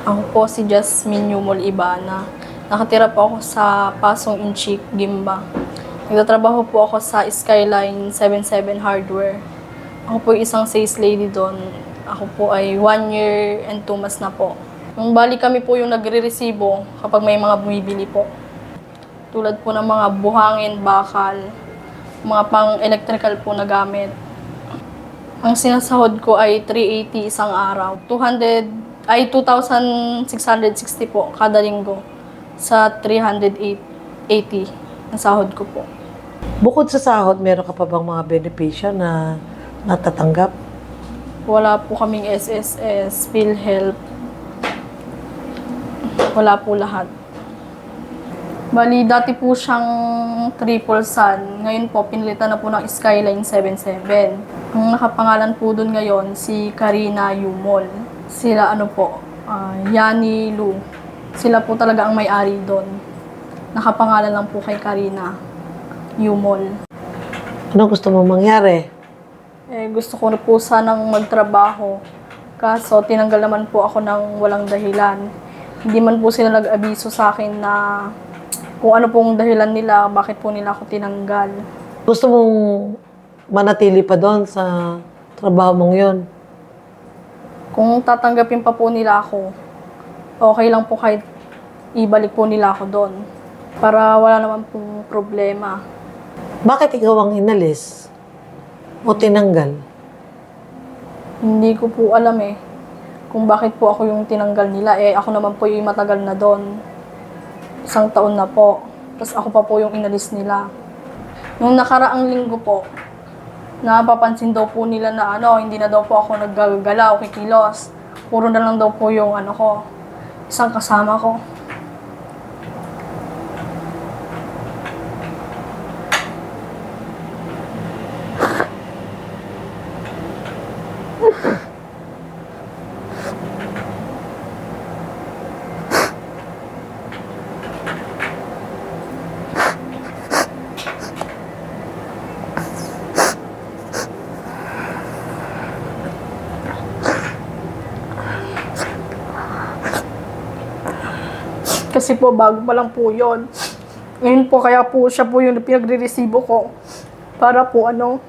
Ako po si Jasmine Yumol Ibana. Nakatira po ako sa Pasong Inchik, Gimba. Nagtatrabaho po ako sa Skyline 77 Hardware. Ako po isang sales lady doon. Ako po ay one year and two months na po. Yung bali kami po yung nagre-resibo kapag may mga bumibili po. Tulad po ng mga buhangin, bakal, mga pang-electrical po na gamit. Ang sinasahod ko ay 380 isang araw. 200 ay 2,660 po kada linggo sa 380 ang sahod ko po. Bukod sa sahod, meron ka pa bang mga benepisyo na natatanggap? Wala po kaming SSS, PhilHealth. Wala po lahat. Bali, dati po siyang triple sun. Ngayon po, pinilitan na po ng Skyline 77. Ang nakapangalan po dun ngayon, si Karina Yumol. Sila ano po, ah, Yani Lu. Sila po talaga ang may-ari doon. Nakapangalan lang po kay Karina Yumol. Anong gusto mo mangyari? Eh, gusto ko na po sanang magtrabaho. Kaso, tinanggal naman po ako ng walang dahilan. Hindi man po sila nag-abiso sa akin na kung ano pong dahilan nila, bakit po nila ako tinanggal. Gusto mong manatili pa doon sa trabaho mong yun? Kung tatanggapin pa po nila ako, okay lang po kahit ibalik po nila ako doon. Para wala naman pong problema. Bakit ikaw ang inalis? O tinanggal? Hindi ko po alam eh kung bakit po ako yung tinanggal nila. Eh, ako naman po yung matagal na doon. Isang taon na po. Tapos ako pa po yung inalis nila. Nung nakaraang linggo po, napapansin daw po nila na ano, hindi na daw po ako naggagalaw, kikilos. Puro na lang daw po yung ano ko, isang kasama ko. Kasi po, bago pa lang po yon. Ngayon po, kaya po siya po yung pinagre-resibo ko. Para po ano,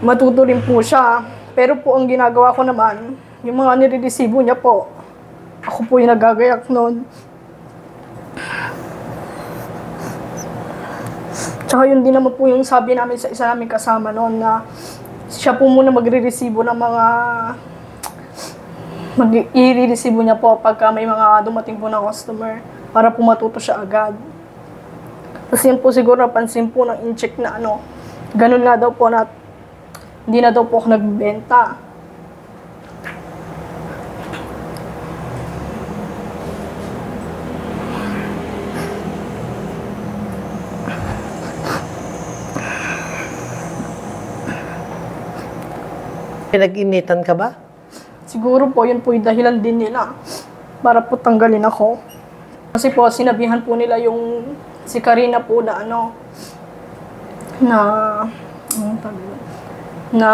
matuto rin po siya. Pero po, ang ginagawa ko naman, yung mga nire-resibo niya po, ako po yung nagagayak noon. Tsaka yun din naman po yung sabi namin sa isa namin kasama noon na siya po muna magre-resibo ng mga mag i-receive niya po pagka may mga dumating po na customer para po matuto siya agad. Tapos yun po siguro napansin po ng in-check na ano, ganun nga daw po na hindi na daw po ako nagbenta. Pinag-initan ka ba? Siguro po yun po yung dahilan din nila para po tanggalin ako. Kasi po sinabihan po nila yung si Karina po na ano na yun? na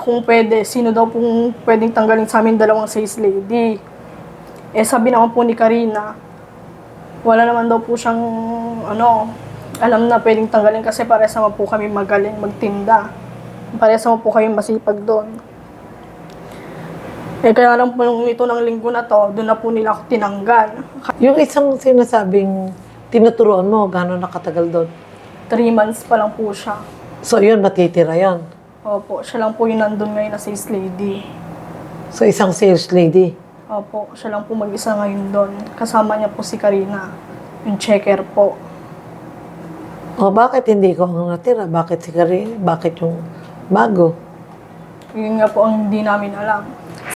kung pwede, sino daw pong pwedeng tanggalin sa amin dalawang sales lady. Eh sabi naman po ni Karina, wala naman daw po siyang ano, alam na pwedeng tanggalin kasi pares naman po kami magaling magtinda. Pares naman po kami masipag doon. Eh kaya lang po nung ito ng linggo na to, doon na po nila ako tinanggal. Yung isang sinasabing tinuturuan mo, gano'n nakatagal doon? Three months pa lang po siya. So yun, matitira yon. Opo, siya lang po yung nandun ngayon na sales lady. So isang sales lady. Opo, siya lang po mag-isa ngayon doon. Kasama niya po si Karina, yung checker po. O bakit hindi ko ang natira? Bakit si Kari? Bakit yung bago? Yun nga po ang hindi namin alam.